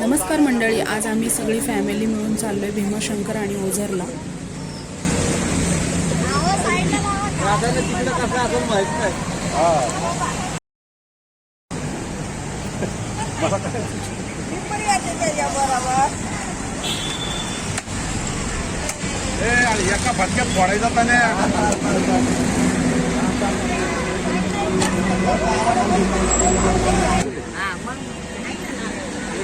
नमस्कार मंडळी आज आम्ही सगळी फॅमिली मिळून चाललोय भीमाशंकर आणि ओझरला. ए, अरे एका फटक्यात फोडायचा आता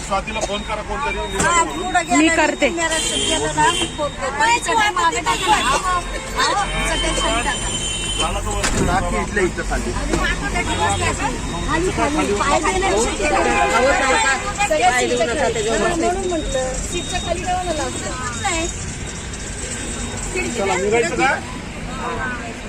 स्वातीला फोन करा कोणतरी. मी करते. चला निघायचं का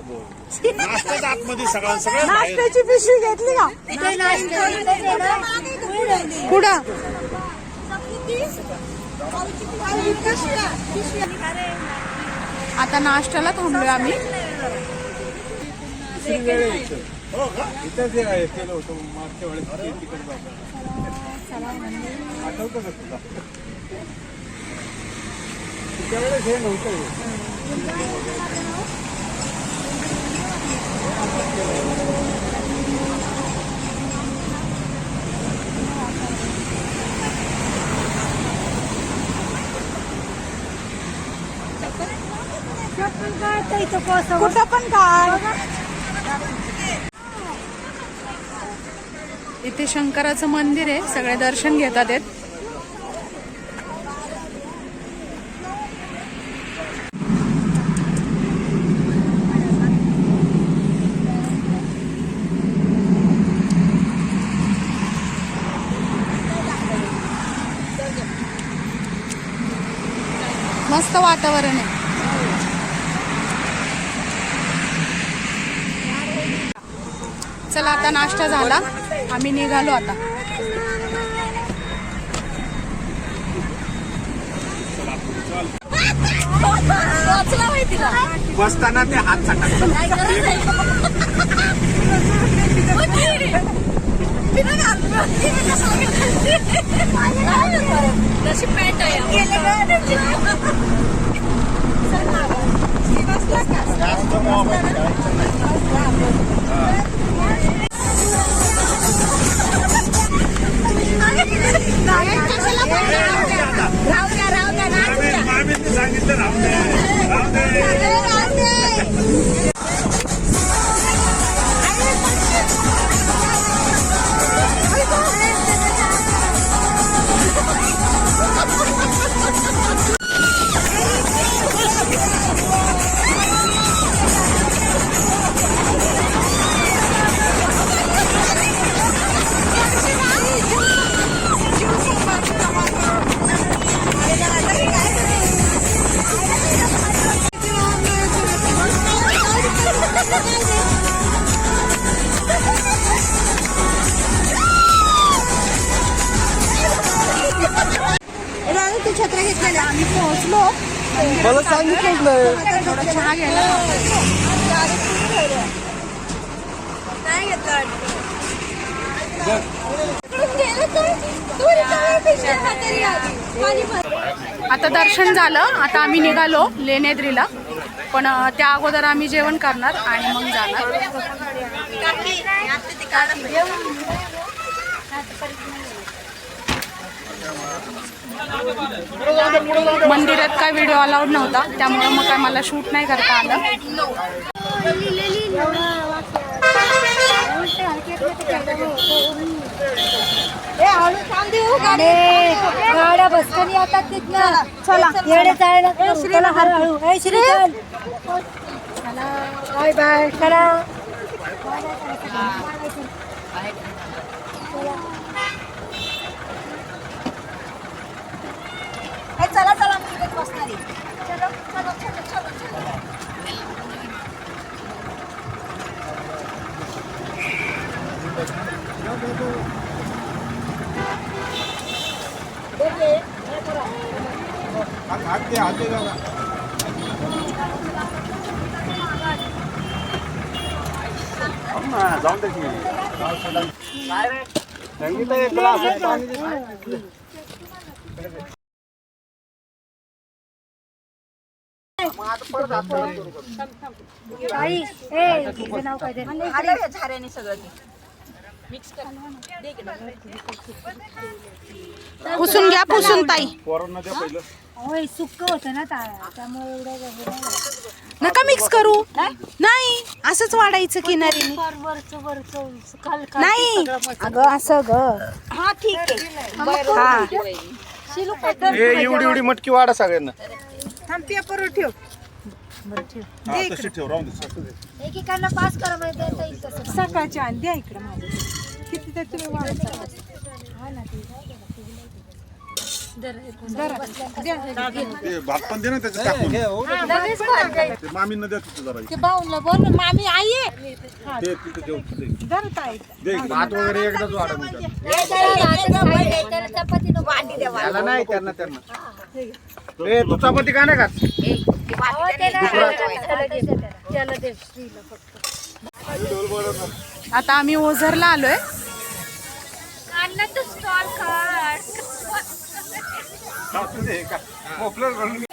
बोल नाश्ताच आतमध्ये सगळं सगळं बाहेर. नाश्त्याची पिशवी घेतली का? कुठं? आता नाश्त्याला थांबलोय आम्ही. हो का? इथंच हे केलं होतं मागच्या वेळेस ते तिकडे जातं. आठवतं का तुला? त्यावेळेस हे नव्हतं हे. कुठं पण काय? इथे शंकराचं मंदिर आहे. सगळे दर्शन घेतात आहेत. मस्त वातावरण आहे. चला आता नाश्ता झाला. आम्ही निघालो आता. बसताना ते हात मामी- आम्ही पोहोचलो. मला सांगितलंच नाही. थोडा चहा घ्यायला थांबलो. नाही घेतलं वाटतं. आता दर्शन झालं. आता आम्ही निघालो लेण्याद्रीला पण त्या अगोदर आम्ही जेवण करणार आणि मग जाणार. मंदिरात काय व्हिडिओ अलाउड नव्हता त्यामुळे मग काय मला शूट नाही करता आलं. गाड्या येतात तिथनं. चला. येडे जायला हळूहळू ए श्री चला. Bye bye. चला. चला चला मी इथेच बसणार आहे. चलो, चलो, चलो, चलो, चलो. हात हात दे हात दे जरा. थांब ना, जाऊन दे की. संगीता एक ग्लास झाऱ्याने सगळं पुसून घ्या पुसून ताई. होय सुक्क होतं ना ताळ्या त्यामुळे एवढं. नका मिक्स करू. नाही असंच वाढायचं खाल नाही. अगं असं ग. हा ठीक आहे. हा. एवढी एवढी मटकी वाढा सगळ्यांना. थांब पेपरवर ठेव. हा, तशी ठेव राहून दे असू दे. एकेकांना पास करा माहिती तसं सकाळच्या आधी द्या इकडे माझं किती ते तुम्ही वाढता हा ते. हे भात पण दे ना त्याच्यात टाकून. जाईल. ते मामींना द्या तिथे जरा ते बाऊला बोल मामी आई आहे. ते. तिथे ठेव तिथे दे भात वगैरे एकदाच वाढा. ए, जरा भातं खायला तर चपातीनं भांडी द्या नाही त्यांना त्यांना. ए तू चपाती का नाही खात. आता आम्ही ओझरला आलोय. बनून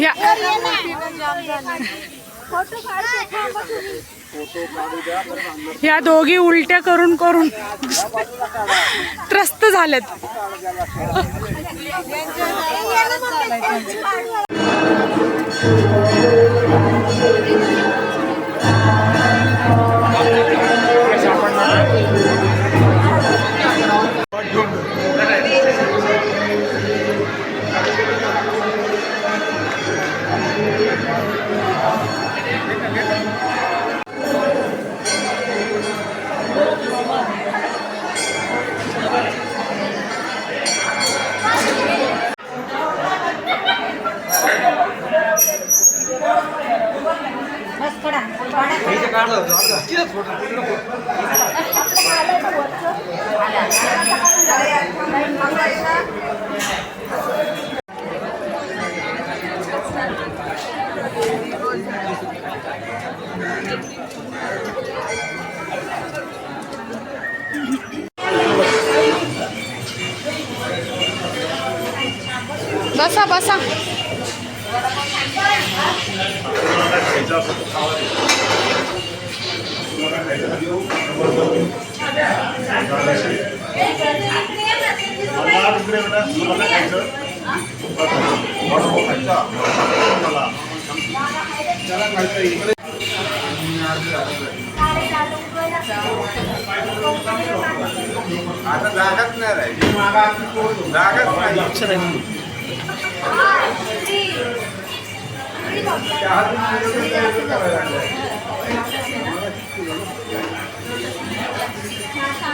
या. वर या ह्या दोघी उलट्या करून करून त्रस्त झाल्यात बसा बसा आता जागाच नाही राहिली जागाच नाही